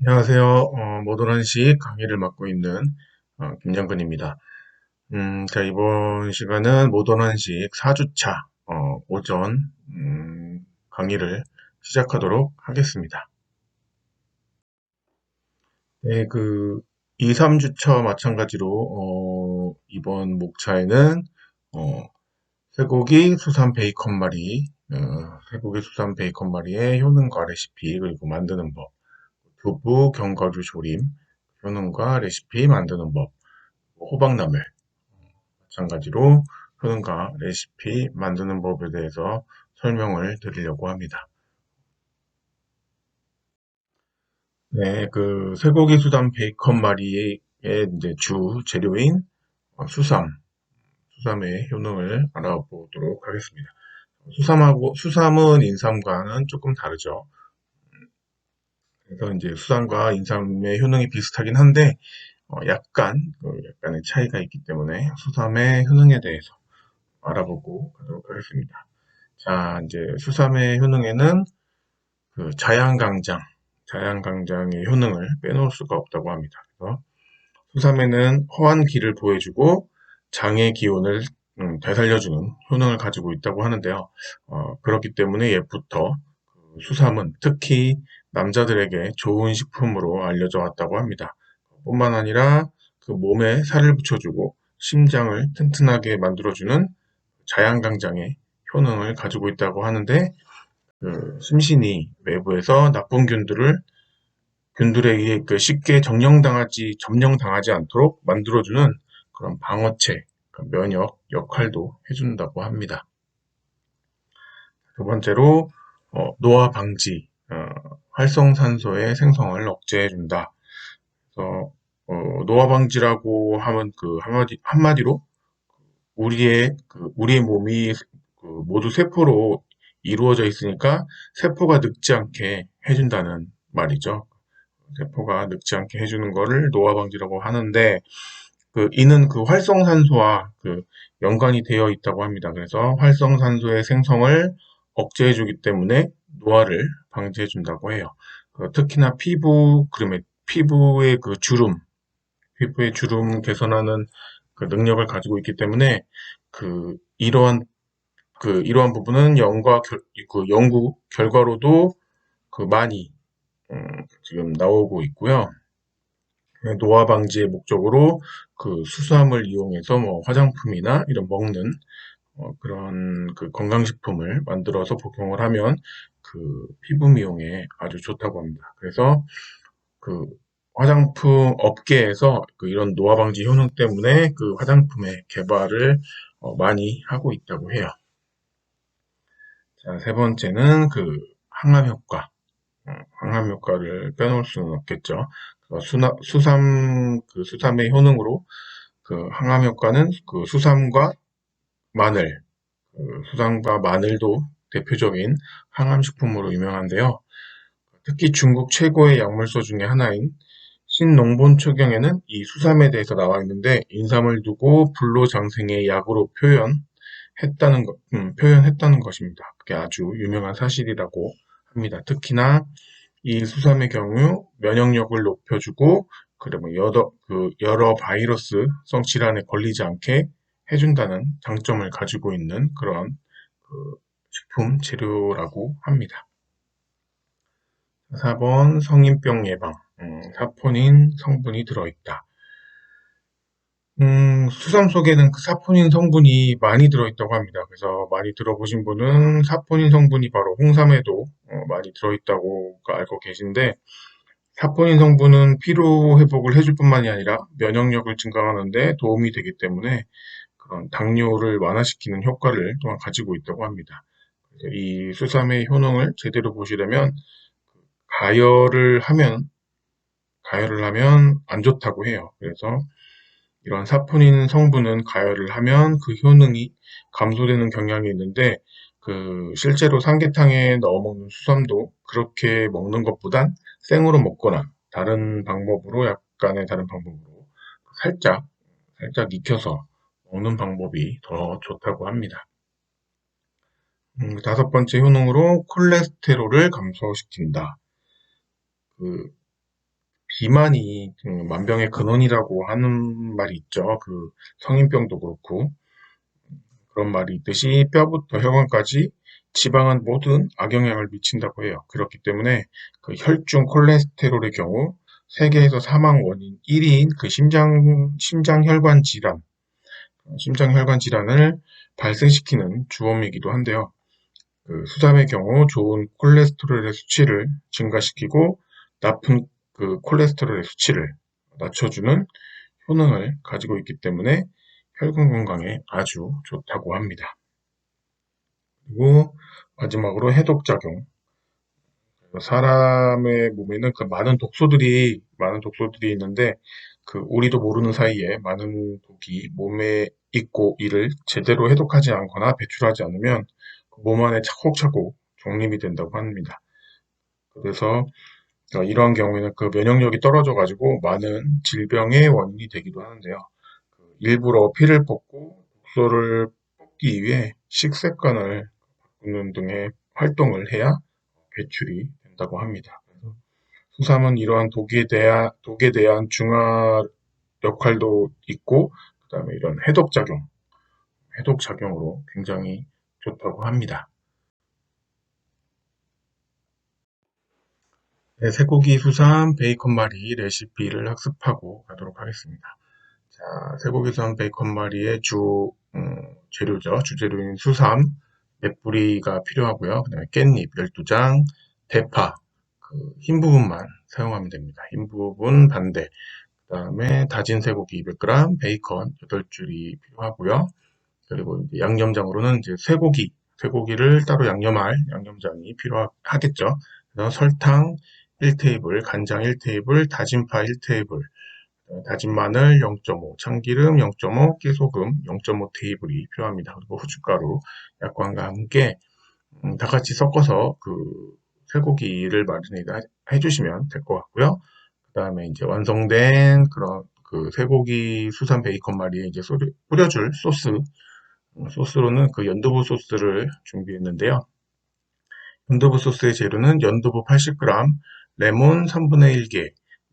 안녕하세요. 어, 모던한식 강의를 맡고 있는 어, 김양근입니다. 음, 자, 이번 시간은 모던한식 4주차 어, 오전 음, 강의를 시작하도록 하겠습니다. 네, 그 2, 3주차 마찬가지로 어, 이번 목차에는 어, 쇠고기 수산 베이컨 말이 어, 쇠고기 수산 베이컨 말이의 효능과 레시피 그리고 만드는 법 두부 견과류 조림 효능과 레시피 만드는 법 호박나물 마찬가지로 효능과 레시피 만드는 법에 대해서 설명을 드리려고 합니다. 네, 그 쇠고기 수산 베이컨 마리의 이제 주 재료인 수삼, 수삼의 효능을 알아보도록 하겠습니다. 수삼하고 수삼은 인삼과는 조금 다르죠. 그래서 이제 수삼과 인삼의 효능이 비슷하긴 한데 어, 약간 그 약간의 차이가 있기 때문에 수삼의 효능에 대해서 알아보고 가도록 하겠습니다. 자, 이제 수삼의 효능에는 그 자양강장, 자양강장의 효능을 빼놓을 수가 없다고 합니다. 그래서 수삼에는 허한 기를 보여주고 장의 기운을 음, 되살려주는 효능을 가지고 있다고 하는데요. 어, 그렇기 때문에 옛부터 그 수삼은 특히 남자들에게 좋은 식품으로 알려져 왔다고 합니다. 뿐만 아니라 그 몸에 살을 붙여주고 심장을 튼튼하게 만들어주는 자양강장의 효능을 가지고 있다고 하는데 그 심신이 외부에서 나쁜 균들을 균들에 의해 그 쉽게 정령당하지 점령당하지 않도록 만들어주는 그런 방어체 그 면역 역할도 해준다고 합니다. 두 번째로 어, 노화 방지 어, 활성산소의 생성을 억제해준다. 그래서 어, 노화 방지라고 하면 그 한마디 한마디로 우리의 그 우리의 몸이 그 모두 세포로 이루어져 있으니까 세포가 늙지 않게 해준다는 말이죠. 세포가 늙지 않게 해주는 거를 노화 방지라고 하는데 그 이는 그 활성산소와 그 연관이 되어 있다고 합니다. 그래서 활성산소의 생성을 억제해주기 때문에 노화를 방지해 준다고 해요. 그 특히나 피부 그러면 피부의 그 주름, 피부의 주름 개선하는 그 능력을 가지고 있기 때문에 그 이러한 그 이러한 부분은 결, 그 연구 결과로도 그 많이 음, 지금 나오고 있고요. 노화 방지의 목적으로 그 수수함을 이용해서 뭐 화장품이나 이런 먹는 어, 그런 그 건강식품을 만들어서 복용을 하면 그 피부 미용에 아주 좋다고 합니다. 그래서 그 화장품 업계에서 그 이런 노화 방지 효능 때문에 그 화장품의 개발을 어, 많이 하고 있다고 해요. 자, 세 번째는 그 항암 효과. 어, 항암 효과를 빼놓을 수는 없겠죠. 수나, 수삼, 그 수삼의 효능으로 그 항암 효과는 그 수삼과 마늘, 그 수삼과 마늘도 대표적인 항암식품으로 유명한데요. 특히 중국 최고의 약물소 중의 하나인 신농본 초경에는 이 수삼에 대해서 나와 있는데 인삼을 두고 불로장생의 약으로 표현했다는 것, 음, 표현했다는 것입니다. 그게 아주 유명한 사실이라고 합니다. 특히나 이 수삼의 경우 면역력을 높여주고 그리고 여러, 그 여러 바이러스성 질환에 걸리지 않게 해준다는 장점을 가지고 있는 그런 그 식품 재료라고 합니다. 4번 성인병 예방 음, 사포닌 성분이 들어있다. 음, 수삼 속에는 그 사포닌 성분이 많이 들어있다고 합니다. 그래서 많이 들어보신 분은 사포닌 성분이 바로 홍삼에도 어, 많이 들어있다고 알고 계신데 사포닌 성분은 피로 회복을 해줄 뿐만이 아니라 면역력을 증강하는데 도움이 되기 때문에 그런 당뇨를 완화시키는 효과를 또한 가지고 있다고 합니다. 이 수삼의 효능을 제대로 보시려면 가열을 하면 가열을 하면 안 좋다고 해요. 그래서 이런 사포닌 성분은 가열을 하면 그 효능이 감소되는 경향이 있는데 그 실제로 삼계탕에 넣어 먹는 수삼도 그렇게 먹는 것보단 생으로 먹거나 다른 방법으로 약간의 다른 방법으로 살짝 살짝 익혀서 먹는 방법이 더 좋다고 합니다. 음, 다섯 번째 효능으로 콜레스테롤을 감소시킨다. 그 비만이 그 만병의 근원이라고 하는 말이 있죠. 그 성인병도 그렇고 그런 말이 있듯이 뼈부터 혈관까지 지방은 모든 악영향을 미친다고 해요. 그렇기 때문에 그 혈중 콜레스테롤의 경우 세계에서 사망 원인 1위인 그 심장 심장 혈관 질환 심장 혈관 질환을 발생시키는 주범이기도 한데요. 그 수삼의 경우 좋은 콜레스테롤의 수치를 증가시키고 나쁜 그 콜레스테롤의 수치를 낮춰주는 효능을 가지고 있기 때문에 혈관 건강에 아주 좋다고 합니다. 그리고 마지막으로 해독작용. 사람의 몸에는 그 많은 독소들이 많은 독소들이 있는데 그 우리도 모르는 사이에 많은 독이 몸에 있고 이를 제대로 해독하지 않거나 배출하지 않으면 몸 안에 차곡차곡 정립이 된다고 합니다. 그래서 어, 이러한 경우에는 그 면역력이 떨어져 가지고 많은 질병의 원인이 되기도 하는데요. 그 일부러 피를 뽑고 독소를 뽑기 위해 식습관을 바꾸는 등의 활동을 해야 배출이 된다고 합니다. 수삼은 이러한 독에 대한 독에 대한 중화 역할도 있고 그다음에 이런 해독 작용, 해독 작용으로 굉장히 좋다고 합니다. 네, 쇠고기 수삼 베이컨 마리 레시피를 학습하고 가도록 하겠습니다. 자, 쇠고기 수삼 베이컨 마리의 주 음, 재료죠. 주재료인 수삼 몇 뿌리가 필요하고요. 그 다음에 깻잎 12장, 대파 그 흰 부분만 사용하면 됩니다. 흰 부분 반대 그 다음에 다진 쇠고기 200g, 베이컨 8줄이 필요하고요. 그리고 이제 양념장으로는 이제 쇠고기, 쇠고기를 따로 양념할 양념장이 필요하겠죠. 그래서 설탕 1테이블, 간장 1테이블, 다진 파 1테이블, 다진 마늘 0.5, 참기름 0.5, 깨소금 0.5 테이블이 필요합니다. 그리고 후춧가루 약관과 함께 음, 다 같이 섞어서 그 쇠고기를 마리네이드 해주시면 될 것 같고요. 그 다음에 이제 완성된 그런 그 쇠고기 수산 베이컨 마리에 이제 뿌려줄 소스 음, 소스로는 그 연두부 소스를 준비했는데요. 연두부 소스의 재료는 연두부 80g, 레몬 3분의 1개,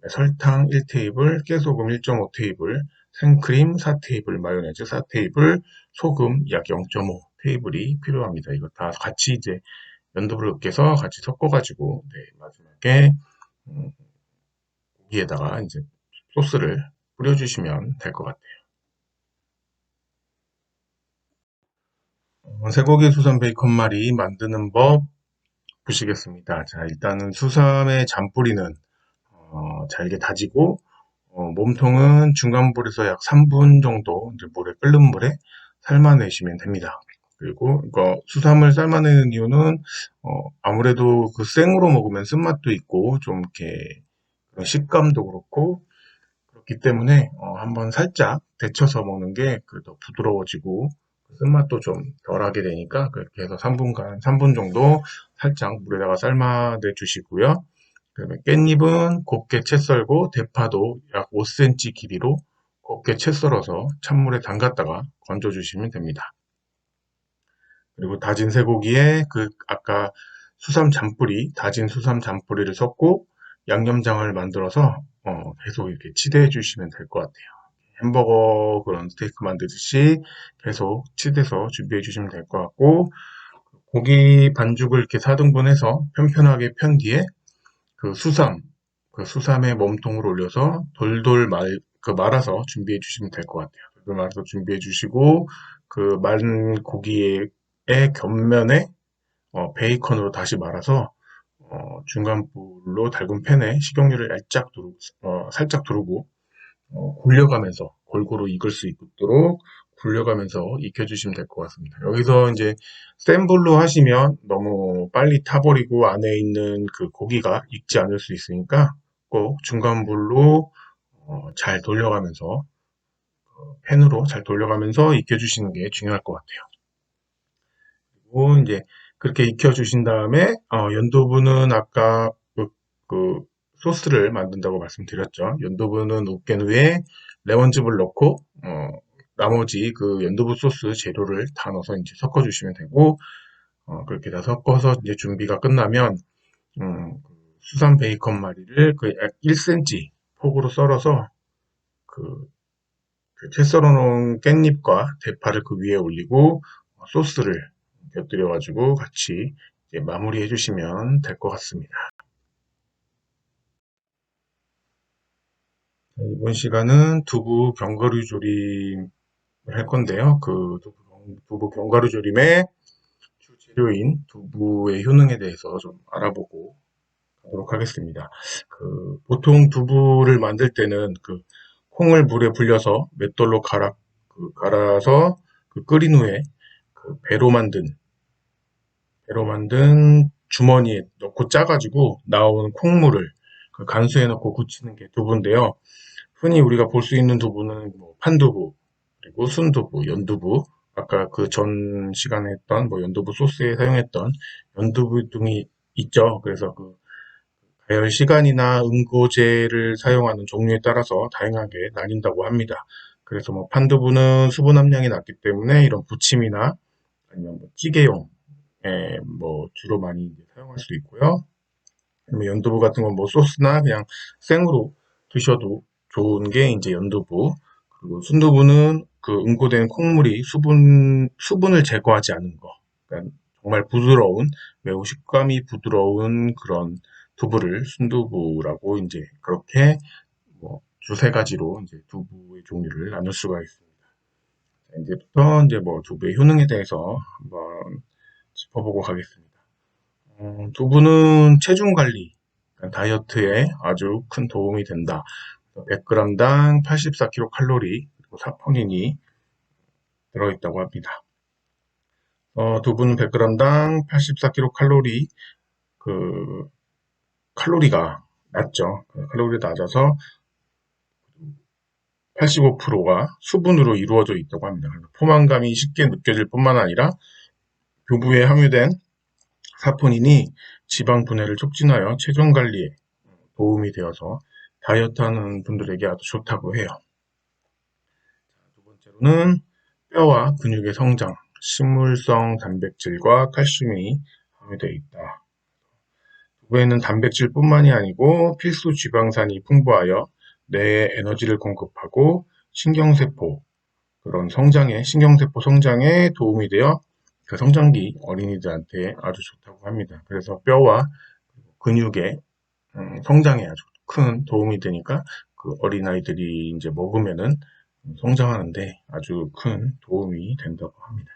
설탕 1테이블, 깨소금 1.5 테이블, 생크림 4 테이블, 마요네즈 4 테이블, 소금 약 0.5 테이블이 필요합니다. 이거 다 같이 이제 연두부를 으깨서 같이 섞어가지고 네, 마지막에 음, 고기에다가 이제 소스를 뿌려주시면 될 것 같아요. 어, 쇠고기 수산 베이컨 말이 만드는 법 보시겠습니다. 자, 일단은 수삼의 잔뿌리는 어, 잘게 다지고 어, 몸통은 중간 불에서 약 3분 정도 이제 물에 끓는 물에 삶아내시면 됩니다. 그리고 이거 수삼을 삶아내는 이유는 어, 아무래도 그 생으로 먹으면 쓴맛도 있고 좀 이렇게 식감도 그렇고 그렇기 때문에 어, 한번 살짝 데쳐서 먹는 게더 부드러워지고 쓴맛도 좀 덜하게 되니까 그렇게 해서 3분간 3분 정도 살짝 물에다가 삶아 내 주시고요. 그다음에 깻잎은 곱게 채 썰고 대파도 약 5cm 길이로 곱게 채 썰어서 찬물에 담갔다가 건져 주시면 됩니다. 그리고 다진 쇠고기에 그 아까 수삼 잔뿌리, 다진 수삼 잔뿌리를 섞고 양념장을 만들어서 어, 계속 이렇게 치대해 주시면 될 것 같아요. 햄버거 그런 스테이크 만들듯이 계속 치대서 준비해 주시면 될 것 같고 고기 반죽을 이렇게 4등분 해서 편편하게 편 뒤에 그 수삼, 그 수삼의 몸통을 올려서 돌돌 말, 그 말아서 준비해 주시면 될 것 같아요. 돌돌 말아서 준비해 주시고 그 마른 고기의 곁면에 어, 베이컨으로 다시 말아서 어, 중간 불로 달군 팬에 식용유를 살짝 두르고, 어, 살짝 두르고 어, 굴려가면서 골고루 익을 수 있도록 굴려가면서 익혀주시면 될 것 같습니다. 여기서 이제 센 불로 하시면 너무 빨리 타버리고 안에 있는 그 고기가 익지 않을 수 있으니까 꼭 중간 불로 어, 잘 돌려가면서 어, 팬으로 잘 돌려가면서 익혀주시는 게 중요할 것 같아요. 그리고 이제 그렇게 익혀주신 다음에 어, 연두부는 아까 그, 그 소스를 만든다고 말씀드렸죠. 연두부는 으깬 후에 레몬즙을 넣고 어, 나머지 그 연두부 소스 재료를 다 넣어서 이제 섞어주시면 되고 어, 그렇게 다 섞어서 이제 준비가 끝나면 음, 수산 베이컨 마리를 그 약 1cm 폭으로 썰어서 그, 그채 썰어놓은 깻잎과 대파를 그 위에 올리고 어, 소스를 곁들여 가지고 같이 마무리해 주시면 될 것 같습니다. 이번 시간은 두부 견과류 조림을 할 건데요. 그 두부, 견과류 조림의 주 재료인 두부의 효능에 대해서 좀 알아보고 가도록 하겠습니다. 그 보통 두부를 만들 때는 그 콩을 물에 불려서 맷돌로 갈아 그 갈아서 그 끓인 후에 그 배로 만든 배로 만든 주머니에 넣고 짜가지고 나오는 콩물을 그 간수해 넣고 굳히는 게 두부인데요. 흔히 우리가 볼 수 있는 두부는 뭐 판두부, 그리고 순두부, 연두부, 아까 그 전 시간에 했던 뭐 연두부 소스에 사용했던 연두부 등이 있죠. 그래서 그 가열 시간이나 응고제를 사용하는 종류에 따라서 다양하게 나뉜다고 합니다. 그래서 뭐 판두부는 수분 함량이 낮기 때문에 이런 부침이나 아니면 뭐 찌개용 에 뭐 주로 많이 사용할 수 있고요. 연두부 같은 건 뭐 소스나 그냥 생으로 드셔도 좋은 게 이제 연두부. 그리고 순두부는 그 응고된 콩물이 수분 수분을 제거하지 않은 거. 그러니까 정말 부드러운 매우 식감이 부드러운 그런 두부를 순두부라고 이제 그렇게 뭐 두세 가지로 이제 두부의 종류를 나눌 수가 있습니다. 자, 이제부터 이제 뭐 두부의 효능에 대해서 한번 짚어보고 가겠습니다. 음, 두부는 체중 관리, 그러니까 다이어트에 아주 큰 도움이 된다. 100g당 84kcal 그리고 사포닌이 들어있다고 합니다. 어, 두부는 100g당 84kcal 그 칼로리가 낮죠. 칼로리가 낮아서 85%가 수분으로 이루어져 있다고 합니다. 포만감이 쉽게 느껴질 뿐만 아니라 두부에 함유된 사포닌이 지방 분해를 촉진하여 체중 관리에 도움이 되어서 다이어트 하는 분들에게 아주 좋다고 해요. 두 번째로는 뼈와 근육의 성장, 식물성 단백질과 칼슘이 함유되어 있다. 두부에는 단백질뿐만이 아니고 필수 지방산이 풍부하여 뇌에 에너지를 공급하고 신경세포, 그런 성장에, 신경세포 성장에 도움이 되어 그 성장기 어린이들한테 아주 좋다고 합니다. 그래서 뼈와 근육의 음, 성장에 아주 큰 도움이 되니까 그 어린아이들이 이제 먹으면은 성장하는데 아주 큰 도움이 된다고 합니다.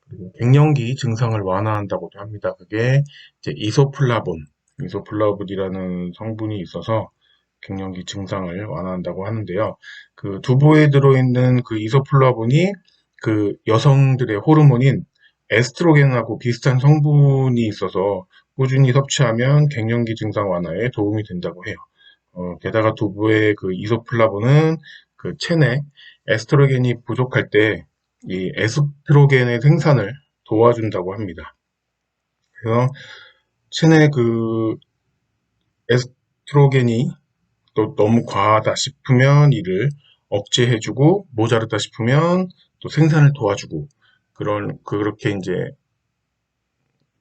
그리고 갱년기 증상을 완화한다고도 합니다. 그게 이제 이소플라본, 이소플라본이라는 성분이 있어서 갱년기 증상을 완화한다고 하는데요. 그 두부에 들어있는 그 이소플라본이 그 여성들의 호르몬인 에스트로겐하고 비슷한 성분이 있어서 꾸준히 섭취하면 갱년기 증상 완화에 도움이 된다고 해요. 어, 게다가 두부의 그 이소플라본은 그 체내 에스트로겐이 부족할 때 이 에스트로겐의 생산을 도와준다고 합니다. 그래서 체내 그 에스트로겐이 또 너무 과하다 싶으면 이를 억제해주고 모자르다 싶으면 또 생산을 도와주고 그런 그렇게 이제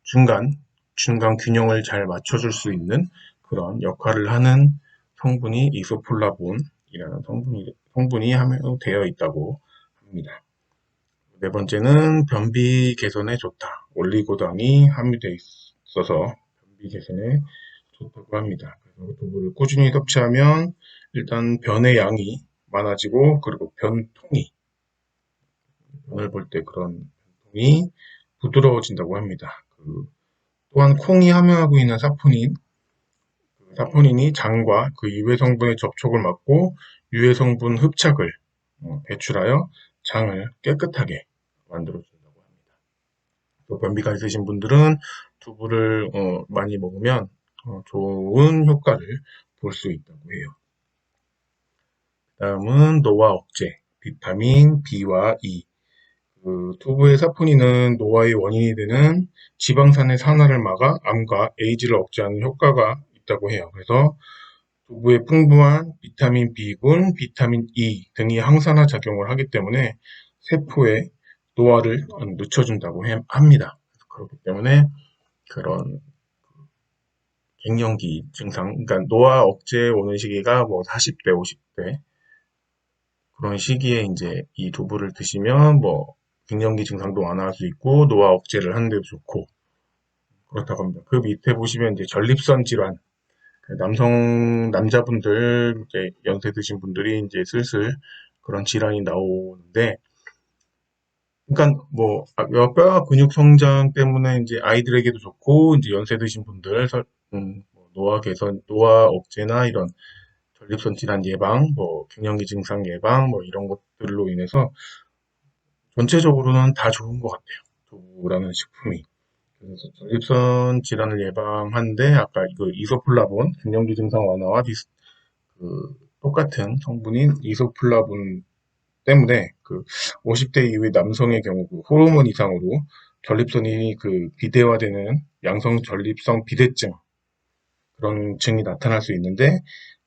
중간 중간 균형을 잘 맞춰줄 수 있는 그런 역할을 하는 성분이 이소폴라본이라는 성분이, 성분이 함유되어 있다고 합니다. 네 번째는 변비 개선에 좋다. 올리고당이 함유되어 있어서 변비 개선에 좋다고 합니다. 그래서 두부를 꾸준히 섭취하면 일단 변의 양이 많아지고 그리고 변통이 변을 볼 때 그런 변통이 부드러워진다고 합니다. 그 또한 콩이 함유하고 있는 사포닌, 그 사포닌이 장과 그 유해 성분의 접촉을 막고 유해 성분 흡착을 어, 배출하여 장을 깨끗하게 만들어준다고 합니다. 또 변비가 있으신 분들은 두부를 어, 많이 먹으면 어, 좋은 효과를 볼 수 있다고 해요. 다음은 노화 억제, 비타민 B와 E. 그 두부의 사포닌은 노화의 원인이 되는 지방산의 산화를 막아 암과 에이즈를 억제하는 효과가 있다고 해요. 그래서 두부에 풍부한 비타민 B군, 비타민 E 등이 항산화 작용을 하기 때문에 세포에 노화를 늦춰준다고 합니다. 그렇기 때문에 그런 갱년기 증상, 그러니까 노화 억제 오는 시기가 뭐 40대, 50대 그런 시기에 이제 이 두부를 드시면 뭐 갱년기 증상도 완화할 수 있고 노화 억제를 하는 데도 좋고 그렇다고 합니다. 그 밑에 보시면 이제 전립선 질환, 그 남성 남자분들 이제 연세 드신 분들이 이제 슬슬 그런 질환이 나오는데 그러니까 뭐 아, 뼈 근육 성장 때문에 이제 아이들에게도 좋고 이제 연세 드신 분들 설- 음, 뭐 노화 개선, 노화 억제나 이런 전립선 질환 예방, 뭐 갱년기 증상 예방, 뭐 이런 것들로 인해서 전체적으로는 다 좋은 것 같아요. 두부라는 식품이. 그래서 전립선 질환을 예방하는데 아까 그 이소플라본 갱년기 증상 완화와 비슷 그 똑같은 성분인 이소플라본 때문에 그 50대 이후의 남성의 경우 그 호르몬 이상으로 전립선이 그 비대화되는 양성 전립선 비대증 그런 증이 나타날 수 있는데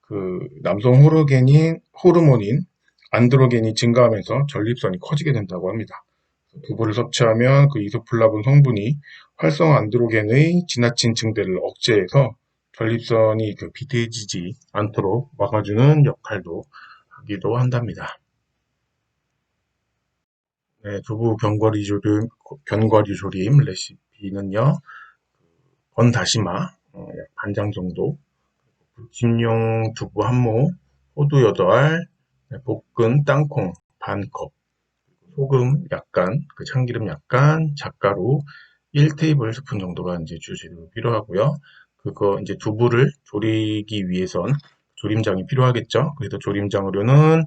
그 남성 호르겐인 호르몬인 안드로겐이 증가하면서 전립선이 커지게 된다고 합니다. 두부를 섭취하면 그 이소플라본 성분이 활성 안드로겐의 지나친 증대를 억제해서 전립선이 그 비대해지지 않도록 막아주는 역할도 하기도 한답니다. 네, 두부 견과류 조림, 견과류 조림 레시피는요, 건 다시마, 어, 약 반장 정도, 부침용 두부 한 모, 호두 8알, 네, 볶은 땅콩 반 컵, 소금 약간, 그 참기름 약간, 잣가루 1테이블 스푼 정도가 이제 주재료 필요하고요. 그거 이제 두부를 조리기 위해선 조림장이 필요하겠죠. 그래서 조림장으로는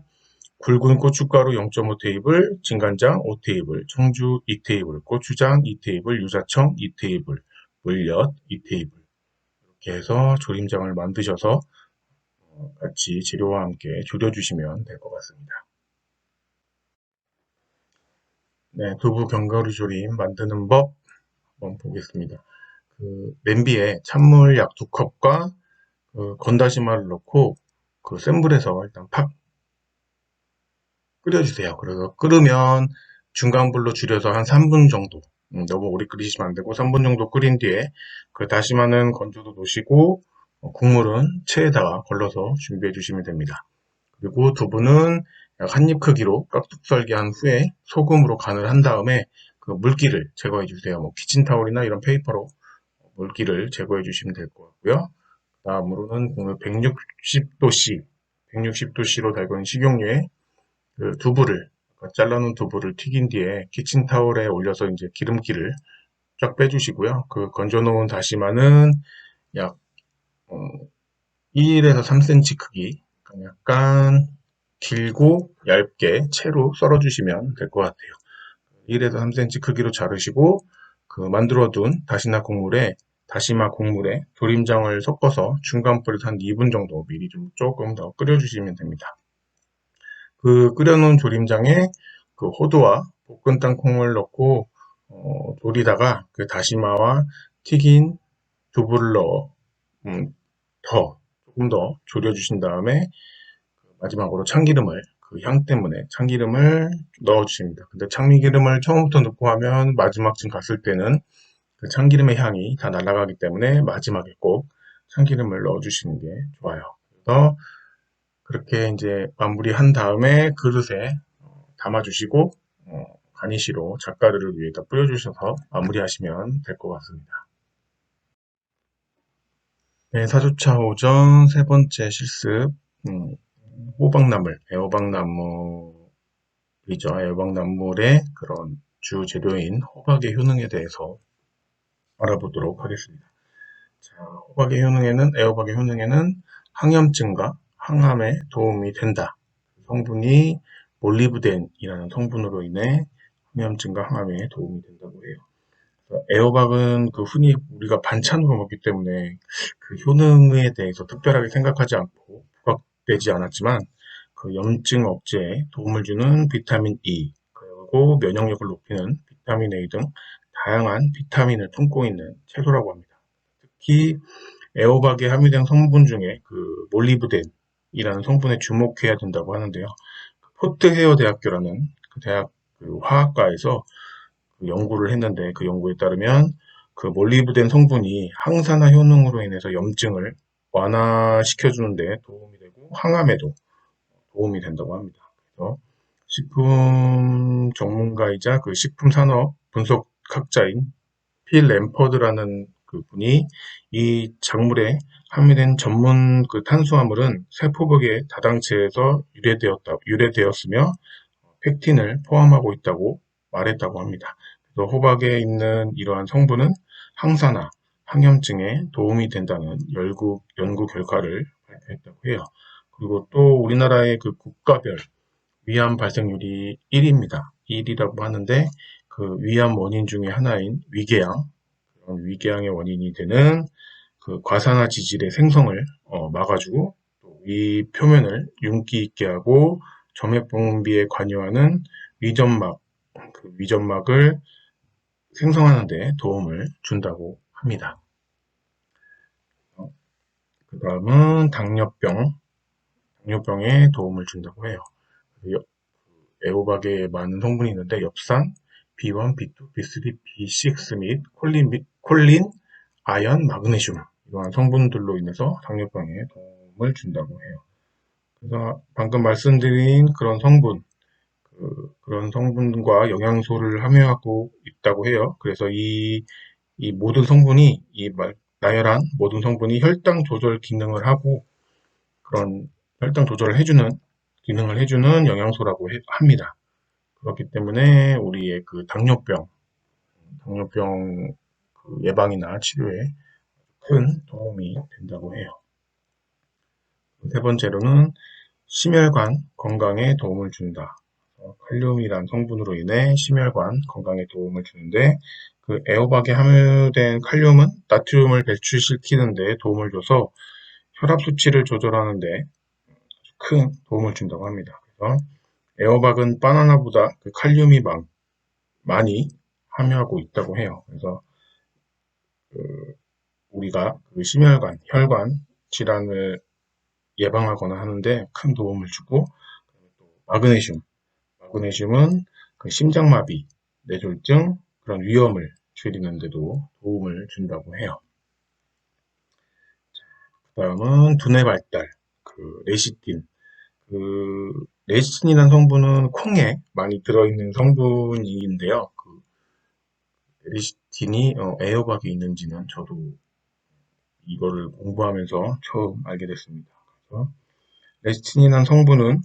굵은 고춧가루 0.5 테이블, 진간장 5 테이블, 청주 2 테이블, 고추장 2 테이블, 유자청 2 테이블, 물엿 2 테이블 이렇게 해서 조림장을 만드셔서 어, 같이 재료와 함께 졸여주시면 될 것 같습니다. 네, 두부 견과류 조림 만드는 법 한번 보겠습니다. 그 냄비에 찬물 약 2컵과 그 건다시마를 넣고 그 센 불에서 일단 팍 끓여주세요. 그래서 끓으면 중간불로 줄여서 한 3분 정도 음, 너무 오래 끓이시면 안 되고 3분 정도 끓인 뒤에 그 다시마는 건져서 놓으시고 어, 국물은 체에다가 걸러서 준비해 주시면 됩니다. 그리고 두부는 약 한 입 크기로 깍둑 썰기 한 후에 소금으로 간을 한 다음에 그 물기를 제거해 주세요. 뭐 키친타올이나 이런 페이퍼로 물기를 제거해 주시면 될 것 같고요. 다음으로는 160도씨 160도씨로 달군 식용유에 그 두부를 잘라놓은 두부를 튀긴 뒤에 키친타올에 올려서 이제 기름기를 쫙 빼주시고요. 그 건져놓은 다시마는 약 어, 1에서 3cm 크기, 약간 길고 얇게 채로 썰어 주시면 될 것 같아요. 1에서 3cm 크기로 자르시고 그 만들어 둔 다시마 국물에 다시마 국물에 조림장을 섞어서 중간 불에서 한 2분 정도 미리 좀 조금 더 끓여 주시면 됩니다. 그 끓여놓은 조림장에 그 호두와 볶은 땅콩을 넣고 어, 졸이다가 그 다시마와 튀긴 두부를 넣어 음, 더 조금 더 졸여주신 다음에 마지막으로 참기름을 그 향 때문에 참기름을 넣어주십니다. 근데 참기름을 처음부터 넣고 하면 마지막쯤 갔을 때는 그 참기름의 향이 다 날아가기 때문에 마지막에 꼭 참기름을 넣어주시는 게 좋아요. 그래서 그렇게 이제 마무리한 다음에 그릇에 어, 담아주시고 어, 가니쉬로 잣가루를 위에다 뿌려주셔서 마무리하시면 될 것 같습니다. 네, 4주차 오전 세 번째 실습 음, 호박나물, 애호박나물이죠. 애호박나물의 그런 주 재료인 호박의 효능에 대해서 알아보도록 하겠습니다. 자, 호박의 효능에는 애호박의 효능에는 항염증과 항암에 도움이 된다. 성분이 몰리브덴이라는 성분으로 인해 항염증과 항암에 도움이 된다고 해요. 애호박은 그 흔히 우리가 반찬으로 먹기 때문에 그 효능에 대해서 특별하게 생각하지 않고 부각되지 않았지만 그 염증 억제에 도움을 주는 비타민 E 그리고 면역력을 높이는 비타민 A 등 다양한 비타민을 품고 있는 채소라고 합니다. 특히 애호박에 함유된 성분 중에 그 몰리브덴이라는 성분에 주목해야 된다고 하는데요. 포트 헤어 대학교라는 그 대학 그 화학과에서 그 연구를 했는데 그 연구에 따르면 그 몰리브덴 성분이 항산화 효능으로 인해서 염증을 완화시켜주는데 도움이 되고 항암에도 도움이 된다고 합니다. 그래서 식품 전문가이자 그 식품 산업 분석학자인 필 램퍼드라는 그 분이 이 작물에 함유된 전문 그 탄수화물은 세포벽의 다당체에서 유래되었다, 유래되었으며 펙틴을 포함하고 있다고 말했다고 합니다. 그래서 호박에 있는 이러한 성분은 항산화, 항염증에 도움이 된다는 연구, 연구 결과를 발표했다고 해요. 그리고 또 우리나라의 그 국가별 위암 발생률이 1위입니다. 1위라고 하는데 그 위암 원인 중에 하나인 위궤양, 그런 위궤양의 원인이 되는 그 과산화 지질의 생성을 어, 막아주고 또위 표면을 윤기 있게 하고 점액 분비에 관여하는 위점막, 그 위점막을 생성하는 데 도움을 준다고 합니다. 그 다음은 당뇨병, 당뇨병에 도움을 준다고 해요. 애호박에 많은 성분이 있는데 엽산, B1, B2, B3, B6 및 콜린, 및 콜린, 아연, 마그네슘 이러한 성분들로 인해서 당뇨병에 도움을 준다고 해요. 그래서 방금 말씀드린 그런 성분, 그, 런 성분과 영양소를 함유하고 있다고 해요. 그래서 이, 이 모든 성분이 이 말, 나열한 모든 성분이 혈당 조절 기능을 하고 그런 혈당 조절을 해주는 기능을 해주는 영양소라고 해- 합니다. 그렇기 때문에 우리의 그 당뇨병, 당뇨병 그 예방이나 치료에 큰 도움이 된다고 해요. 세 번째로는 심혈관 건강에 도움을 준다. 어, 칼륨이란 성분으로 인해 심혈관 건강에 도움을 주는데 그 애호박에 함유된 칼륨은 나트륨을 배출시키는 데 도움을 줘서 혈압 수치를 조절하는 데 큰 도움을 준다고 합니다. 그래서 애호박은 바나나보다 그 칼륨이 많, 많이 함유하고 있다고 해요. 그래서 그 우리가 그 심혈관, 혈관 질환을 예방하거나 하는데 큰 도움을 주고 또 마그네슘, 마그네슘은 그 심장마비, 뇌졸중 그런 위험을 줄이는 데도 도움을 준다고 해요. 그 다음은 두뇌 발달, 그 레시틴. 그 레시틴이라는 성분은 콩에 많이 들어있는 성분인데요. 그 레시틴이 어, 애호박에 있는지는 저도 이거를 공부하면서 처음 알게 됐습니다. 그래서 레시틴이라는 성분은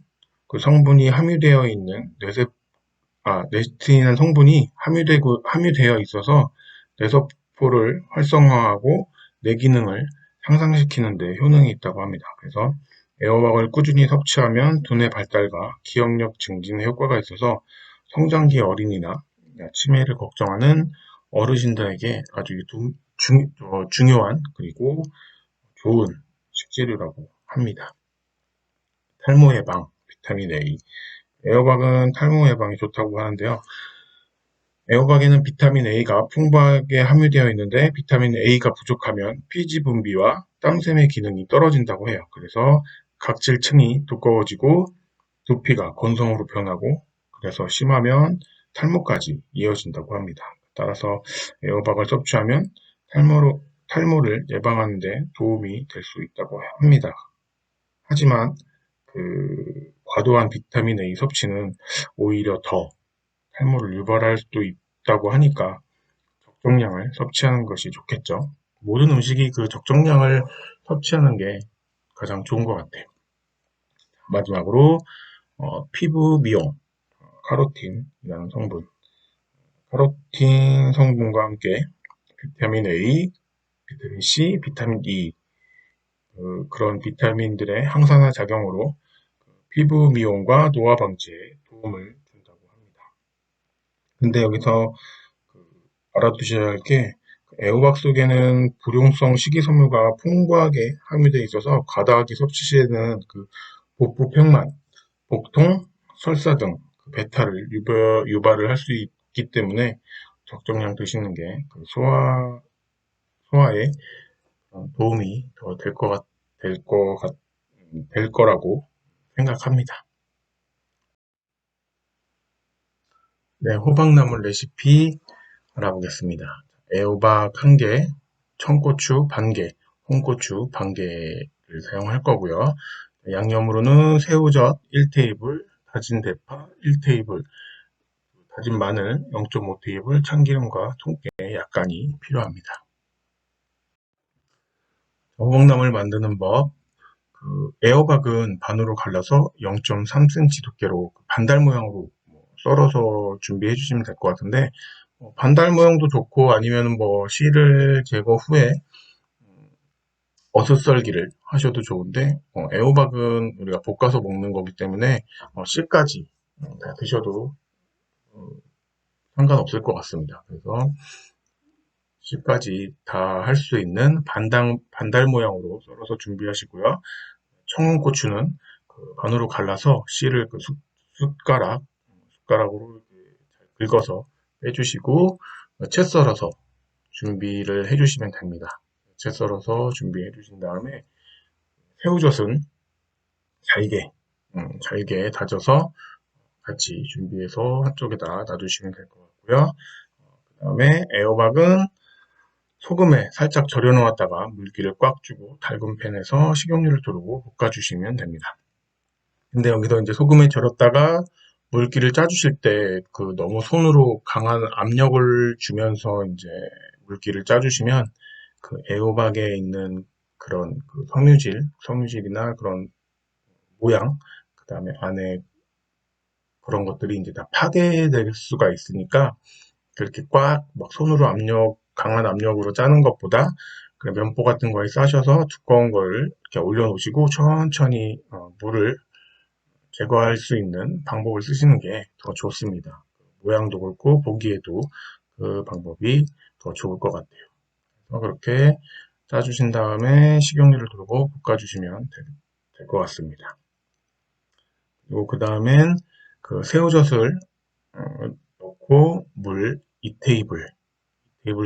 그 성분이 함유되어 있는 뇌세 아, 레시틴이라는 성분이 함유되고 함유되어 있어서 뇌세포를 활성화하고 뇌 기능을 향상시키는 데 효능이 있다고 합니다. 그래서 애호박을 꾸준히 섭취하면 두뇌 발달과 기억력 증진에 효과가 있어서 성장기 어린이나 치매를 걱정하는 어르신들에게 아주 중, 어, 중요한 그리고 좋은 식재료라고 합니다. 탈모 예방, 비타민 A. 애호박은 탈모 예방에 좋다고 하는데요. 애호박에는 비타민 A가 풍부하게 함유되어 있는데 비타민 A가 부족하면 피지 분비와 땀샘의 기능이 떨어진다고 해요. 그래서 각질층이 두꺼워지고 두피가 건성으로 변하고 그래서 심하면 탈모까지 이어진다고 합니다. 따라서 애호박을 섭취하면 탈모로, 탈모를 예방하는 데 도움이 될 수 있다고 합니다. 하지만 그 과도한 비타민 A 섭취는 오히려 더 탈모를 유발할 수도 있다고 하니까 적정량을 섭취하는 것이 좋겠죠. 모든 음식이 그 적정량을 섭취하는 게 가장 좋은 것 같아요. 마지막으로 어, 피부 미용, 카로틴이라는 성분. 카로틴 성분과 함께 비타민 A, 비타민 C, 비타민 E 그, 그런 비타민들의 항산화 작용으로 피부 미용과 노화 방지에 도움을 준다고 합니다. 근데 여기서 그 알아두셔야 할 게 애호박 속에는 불용성 식이섬유가 풍부하게 함유되어 있어서 과다하게 섭취 시에는 그 복부 평만, 복통, 설사 등그 배탈을 유발, 유발을 할 수 있기 때문에 적정량 드시는 게그 소화 소화에 도움이 더 될 것 같, 될 것 같, 될 거라고 생각합니다. 네, 호박나물 레시피 알아보겠습니다. 애호박 1개, 청고추 반개, 홍고추 반개를 사용할 거고요. 양념으로는 새우젓 1테이블, 다진 대파 1테이블, 다진 마늘 0.5테이블, 참기름과 통깨 약간이 필요합니다. 호박나물 만드는 법. 그 애호박은 반으로 갈라서 0.3cm 두께로 반달 모양으로 썰어서 준비해 주시면 될 것 같은데 어, 반달 모양도 좋고 아니면 뭐 씨를 제거 후에 어슷썰기를 하셔도 좋은데 어, 애호박은 우리가 볶아서 먹는 거기 때문에 어, 씨까지 다 드셔도 상관없을 것 같습니다. 그래서 씨까지 다 할 수 있는 반달, 반달 모양으로 썰어서 준비하시고요. 청양고추는 그 반으로 갈라서 씨를 그 숟, 숟가락, 숟가락으로 잘 긁어서 빼주시고 채 썰어서 준비를 해주시면 됩니다. 채 썰어서 준비해 주신 다음에 새우젓은 잘게, 음, 잘게 다져서 같이 준비해서 한쪽에다 놔두시면 될 것 같고요. 그 다음에 애호박은 소금에 살짝 절여 놓았다가 물기를 꽉 주고 달군 팬에서 식용유를 두르고 볶아주시면 됩니다. 근데 여기서 이제 소금에 절였다가 물기를 짜주실 때 그 너무 손으로 강한 압력을 주면서 이제 물기를 짜주시면 그 애호박에 있는 그런 그 섬유질, 섬유질이나 그런 모양, 그 다음에 안에 그런 것들이 이제 다 파괴될 수가 있으니까 그렇게 꽉 막 손으로 압력, 강한 압력으로 짜는 것보다 면포 같은 거에 싸셔서 두꺼운 걸 이렇게 올려놓으시고 천천히 어, 물을 제거할 수 있는 방법을 쓰시는 게 더 좋습니다. 모양도 그렇고 보기에도 그 방법이 더 좋을 것 같아요. 그렇게 짜주신 다음에 식용유를 두르고 볶아주시면 될 것 같습니다. 그리고 그 다음엔 그 새우젓을 어, 넣고 물 2테이블, 2테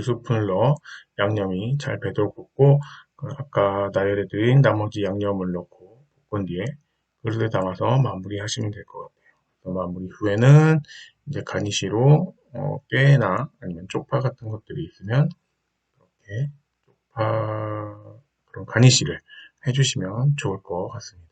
스푼을 넣어 양념이 잘 배도록 그 아까 나열해드린 나머지 양념을 넣고 볶은 뒤에 그릇에 담아서 마무리 하시면 될 것 같아요. 마무리 후에는 이제 가니쉬로 어, 깨나 아니면 쪽파 같은 것들이 있으면 이렇게 쪽파 그런 가니쉬를 해주시면 좋을 것 같습니다.